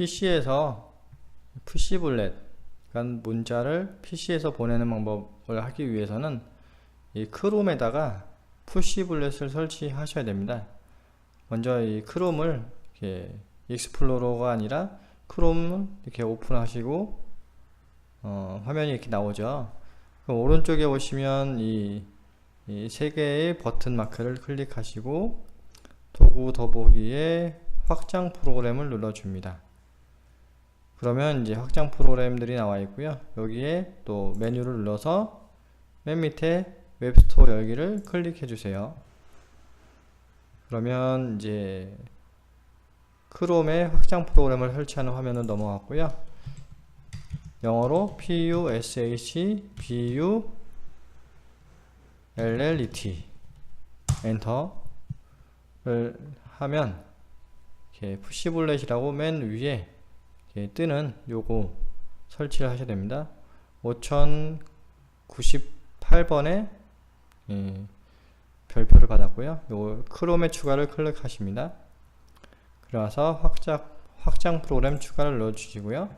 PC에서 푸시블렛 그러니까 문자를 PC에서 보내는 방법을 하기 위해서는 이 크롬에다가 푸시블렛을 설치하셔야 됩니다. 먼저 이 크롬을 이렇게 익스플로러가 아니라 크롬을 이렇게 오픈하시고 어, 화면이 이렇게 나오죠. 오른쪽에 보시면 이, 이 세 개의 버튼 마크를 클릭하시고 도구 더보기에 확장 프로그램을 눌러줍니다. 그러면 이제 확장 프로그램들이 나와 있고요. 여기에 또 메뉴를 눌러서 맨 밑에 웹스토어 열기를 클릭해 주세요. 그러면 이제 크롬에 확장 프로그램을 설치하는 화면은 넘어갔고요. 영어로 push bu llet 엔터를 하면 이렇게 푸시블렛이라고 맨 위에 뜨는 요거 설치를 하셔야 됩니다. 5098번에 예, 별표를 받았고요. 요 크롬의 추가를 클릭하십니다. 그래서 확장 확장 프로그램 추가를 넣어 주시고요.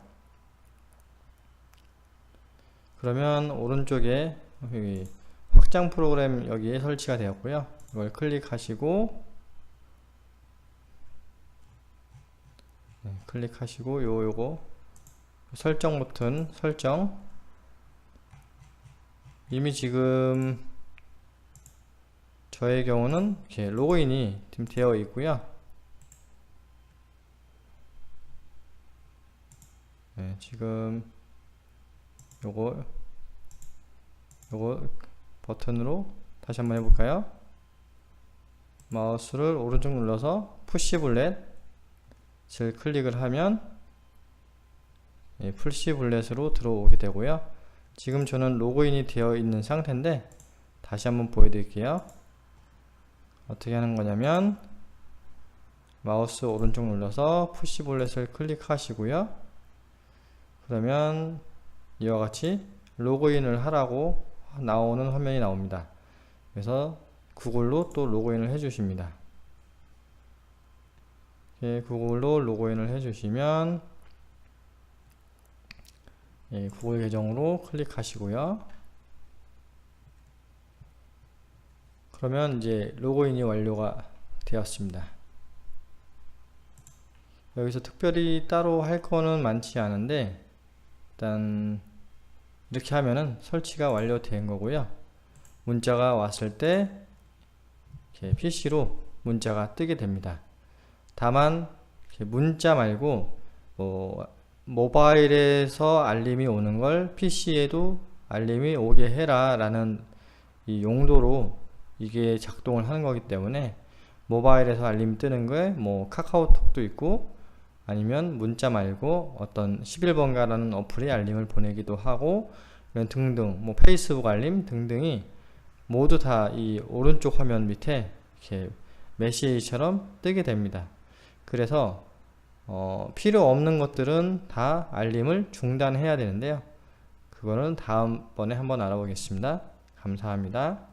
그러면 오른쪽에 확장 프로그램 여기에 설치가 되었고요. 이걸 클릭하시고 클릭하시고 요 요거 설정 버튼 설정 이미 지금 저의 경우는 이렇게 로그인이 지금 되어 있고요. 네, 지금 요거 요거 버튼으로 다시 한번 해볼까요? 마우스를 오른쪽 눌러서 푸시 블렛 을 클릭을 하면 예, 푸시 블렛으로 들어오게 되고요. 지금 저는 로그인이 되어 있는 상태인데 다시 한번 보여드릴게요. 어떻게 하는 거냐면 마우스 오른쪽 눌러서 푸시 블렛을 클릭하시고요. 그러면 이와 같이 로그인을 하라고 나오는 화면이 나옵니다. 그래서 구글로 또 로그인을 해 주십니다. 이렇게 구글로 로그인을 해 주시면 예, 구글 계정으로 클릭하시고요. 그러면 이제 로그인이 완료가 되었습니다. 여기서 특별히 따로 할 거는 많지 않은데 일단 이렇게 하면은 설치가 완료된 거고요. 문자가 왔을 때 PC로 문자가 뜨게 됩니다. 다만 문자 말고 뭐 모바일에서 알림이 오는 걸 PC에도 알림이 오게 해라 라는 이 용도로 이게 작동을 하는 거기 때문에 모바일에서 알림 뜨는 거에 뭐 카카오톡도 있고 아니면 문자 말고 어떤 11번가라는 어플이 알림을 보내기도 하고 이런 등등 뭐 페이스북 알림 등등이 모두 다 이 오른쪽 화면 밑에 이렇게 메시지처럼 뜨게 됩니다. 그래서 어, 필요 없는 것들은 다 알림을 중단해야 되는데요. 그거는 다음번에 한번 알아보겠습니다. 감사합니다.